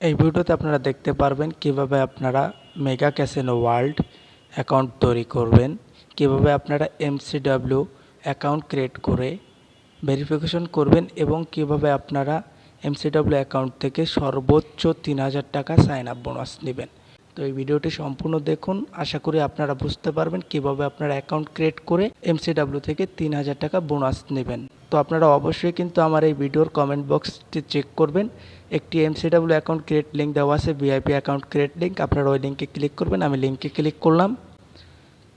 এই ভিডিওতে আপনারা দেখতে পারবেন কীভাবে আপনারা মেগা ক্যাসিনো ওয়ার্ল্ড অ্যাকাউন্ট তৈরি করবেন, কীভাবে আপনারা এমসিডাব্লিউ অ্যাকাউন্ট ক্রিয়েট করে ভেরিফিকেশন করবেন এবং কীভাবে আপনারা এমসিডাব্লিউ অ্যাকাউন্ট থেকে সর্বোচ্চ তিন হাজার টাকা সাইন আপ বোনাস নেবেন। তো এই ভিডিওটি সম্পূর্ণ দেখুন। আশা করি আপনারা বুঝতে পারবেন কীভাবে আপনারা অ্যাকাউন্ট ক্রিয়েট করে এমসিডাব্লিউ থেকে তিন হাজার টাকা বোনাস নেবেন। তো আপনারা অবশ্যই কিন্তু আমার এই ভিডিওর কমেন্ট বক্সটি চেক করবেন। একটি এমসিডাব্লিউ অ্যাকাউন্ট ক্রিয়েট লিঙ্ক দেওয়া আছে ভিআইপি অ্যাকাউন্ট ক্রিয়েট লিঙ্ক আপনারা ওই লিঙ্কে ক্লিক করবেন, আমি লিঙ্কে ক্লিক করলাম।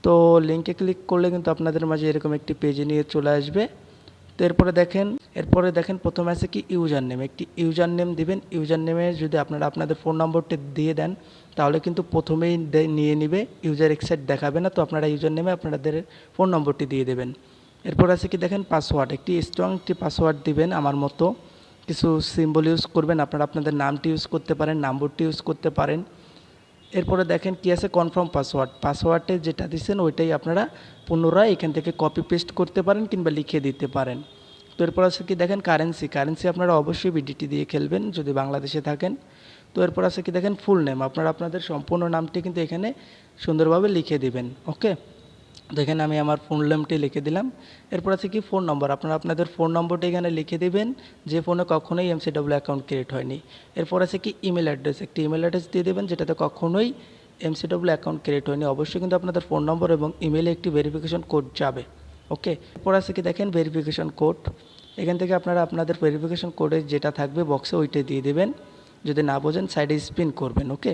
তো লিঙ্কে ক্লিক করলে কিন্তু আপনাদের মাঝে এরকম একটি পেজে নিয়ে চলে আসবে। তো এরপরে দেখেন এরপরে দেখেন প্রথমে আছে কি ইউজার নেম একটি ইউজার নেম দিবেন ইউজার নেমে যদি আপনারা আপনাদের ফোন নম্বরটি দিয়ে দেন, তাহলে কিন্তু প্রথমেই নিয়ে নিবে, ইউজার এক্সাইট দেখাবে না, তো আপনারা ইউজার নেমে আপনাদের ফোন নম্বরটি দিয়ে দেবেন। এরপর আছে কি দেখেন পাসওয়ার্ড, একটি স্ট্রং একটি পাসওয়ার্ড দিবেন আমার মতো। কিছু সিম্বল ইউজ করবেন, আপনারা আপনাদের নামটি ইউজ করতে পারেন, নম্বরটি ইউজ করতে পারেন। এরপরে দেখেন কি আছে কনফার্ম পাসওয়ার্ড পাসওয়ার্ডে যেটা দিচ্ছেন ওইটাই আপনারা পুনরায় এখান থেকে কপি পেস্ট করতে পারেন কিংবা লিখে দিতে পারেন। তো এরপর আছে কি দেখেন কারেন্সি কারেন্সি আপনারা অবশ্যই বিডিটি দিয়ে খেলবেন যদি বাংলাদেশে থাকেন। তো এরপর আছে কি দেখেন ফুল নেম আপনারা আপনাদের সম্পূর্ণ নামটি কিন্তু এখানে সুন্দরভাবে লিখে দিবেন ওকে দেখেন আমি আমার ফোন নেমটি লিখে দিলাম। এরপর আছে কি ফোন নম্বর আপনারা আপনাদের ফোন নম্বরটি এখানে লিখে দিবেন, যে ফোনে কখনোই এমসি এমসিডাব্লিউ অ্যাকাউন্ট ক্রিয়েট হয়নি। এরপর আছে কি ইমেল অ্যাড্রেস একটি ইমেল অ্যাড্রেস দিয়ে দেবেন, যেটাতে কখনোই এমসি এমসিডাব্লিউ অ্যাকাউন্ট ক্রিয়েট হয়নি। অবশ্যই কিন্তু আপনাদের ফোন নম্বর এবং ইমেলে একটি ভেরিফিকেশন কোড যাবে। ওকে এরপর আছে কি দেখেন ভেরিফিকেশন কোড এখান থেকে আপনারা আপনাদের ভেরিফিকেশন কোডে যেটা থাকবে বক্সে ওইটা দিয়ে দেবেন। যদি না বোঝেন সাইডে স্পিন করবেন, ওকে?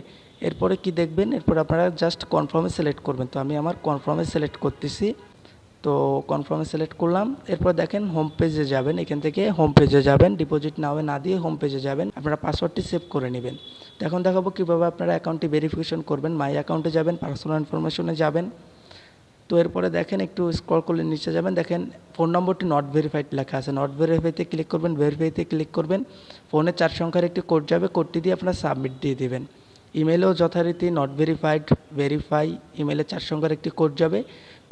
এরপরে কি দেখবেন? এরপর আপনারা জাস্ট কনফার্মে সিলেক্ট করবেন। তো আমি আমার কনফার্মে সিলেক্ট করতেছি। তো কনফার্মে সিলেক্ট করলাম। এরপর দেখেন হোম পেজে যাবেন। এখান থেকে হোম পেজে যাবেন। ডিপোজিট না হয়ে না দিয়ে হোম পেজে যাবেন। আপনারা পাসওয়ার্ডটি সেভ করে নেবেন। তো এখন দেখাবো কীভাবে আপনারা অ্যাকাউন্টটি ভেরিফিকেশন করবেন। মাই অ্যাকাউন্টে যাবেন পার্সোনাল ইনফরমেশনে যাবেন। তো এরপরে দেখেন, একটু স্ক্রল করলে নিচে যাবেন। দেখেন ফোন নম্বরটি নট ভেরিফাইড লেখা আছে। নট ভেরিফাইতে ক্লিক করবেন ভেরিফাইতে ক্লিক করবেন। ফোনে চার সংখ্যার একটি কোড যাবে কোডটি দিয়ে আপনার সাবমিট দিয়ে দেবেন। ইমেলেও যথারীতি নট ভেরিফাইড ভেরিফাই ইমেলে চার সংখ্যার একটি কোড যাবে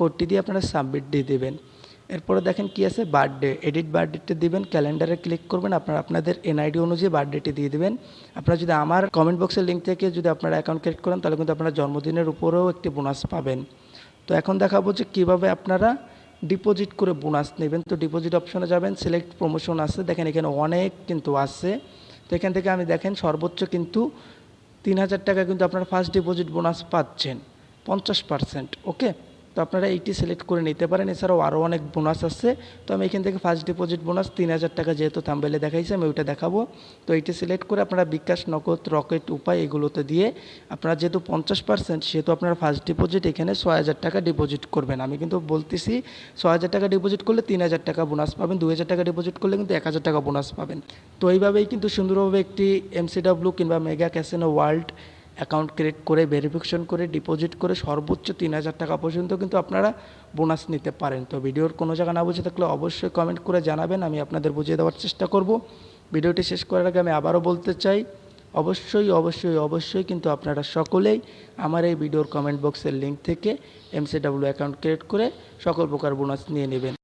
কোডটি দিয়ে আপনারা সাবমিট দিয়ে দেবেন। এরপরে দেখেন কি আছে? বার্থডে এডিট বার্থডেটি দিবেন ক্যালেন্ডারে ক্লিক করবেন, আপনারা আপনাদের এনআইডি অনুযায়ী বার্থডেটি দিয়ে দিবেন। আপনারা যদি আমার কমেন্ট বক্সের লিঙ্ক থেকে যদি আপনারা অ্যাকাউন্ট ক্রিয়েট করেন, তাহলে কিন্তু আপনারা জন্মদিনের উপরেও একটি বোনাস পাবেন। তো এখন দেখাবো যে কীভাবে আপনারা ডিপোজিট করে বোনাস নেবেন। তো ডিপোজিট অপশনে যাবেন সিলেক্ট প্রমোশন আছে। দেখেন এখানে অনেক কিন্তু আছে। তো এখান থেকে আমি দেখেন সর্বোচ্চ কিন্তু তিন হাজার টাকা কিন্তু আপনারা ফার্স্ট ডিপোজিট বোনাস পাচ্ছেন, পঞ্চাশ পার্সেন্ট ওকে তো আপনারা এইটি সিলেক্ট করে নিতে পারেন। এছাড়াও আরও অনেক বোনাস আছে। তো আমি এখান থেকে ফার্স্ট ডিপোজিট বোনাস তিন হাজার টাকা যেহেতু থাম্বেলে দেখাইছে, আমি ওইটা দেখাবো। তো এইটি সিলেক্ট করে আপনারা বিকাশ, নগদ, রকেট, উপায় এগুলোতে দিয়ে আপনারা যেহেতু পঞ্চাশ পার্সেন্ট সেহেতু আপনারা ফার্স্ট ডিপোজিট এখানে ছয় হাজার টাকা ডিপোজিট করবেন। আমি কিন্তু বলতেছি ছয় হাজার টাকা ডিপোজিট করলে তিন হাজার টাকা বোনাস পাবেন, দুই হাজার টাকা ডিপোজিট করলে কিন্তু এক হাজার টাকা বোনাস পাবেন। তো এইভাবেই কিন্তু সুন্দরভাবে একটি এমসিডাব্লিউ কিংবা mega casino world account create করে, ভেরিফিকেশন করে, ডিপোজিট করে সর্বোচ্চ তিন হাজার টাকা পর্যন্ত কিন্তু আপনারা বোনাস নিতে পারেন। তো ভিডিওর কোনো জায়গা না বুঝে থাকলে অবশ্যই কমেন্ট করে জানাবেন, আমি আপনাদের বুঝিয়ে দেওয়ার চেষ্টা করব। ভিডিওটি শেষ করার আগে আমি আবারও বলতে চাই, অবশ্যই অবশ্যই অবশ্যই কিন্তু আপনারা সকলেই আমার এই ভিডিওর কমেন্ট বক্সের লিঙ্ক থেকে এমসিডাব্লিউ অ্যাকাউন্ট ক্রিয়েট করে সকল প্রকার বোনাস নিয়ে নেবেন।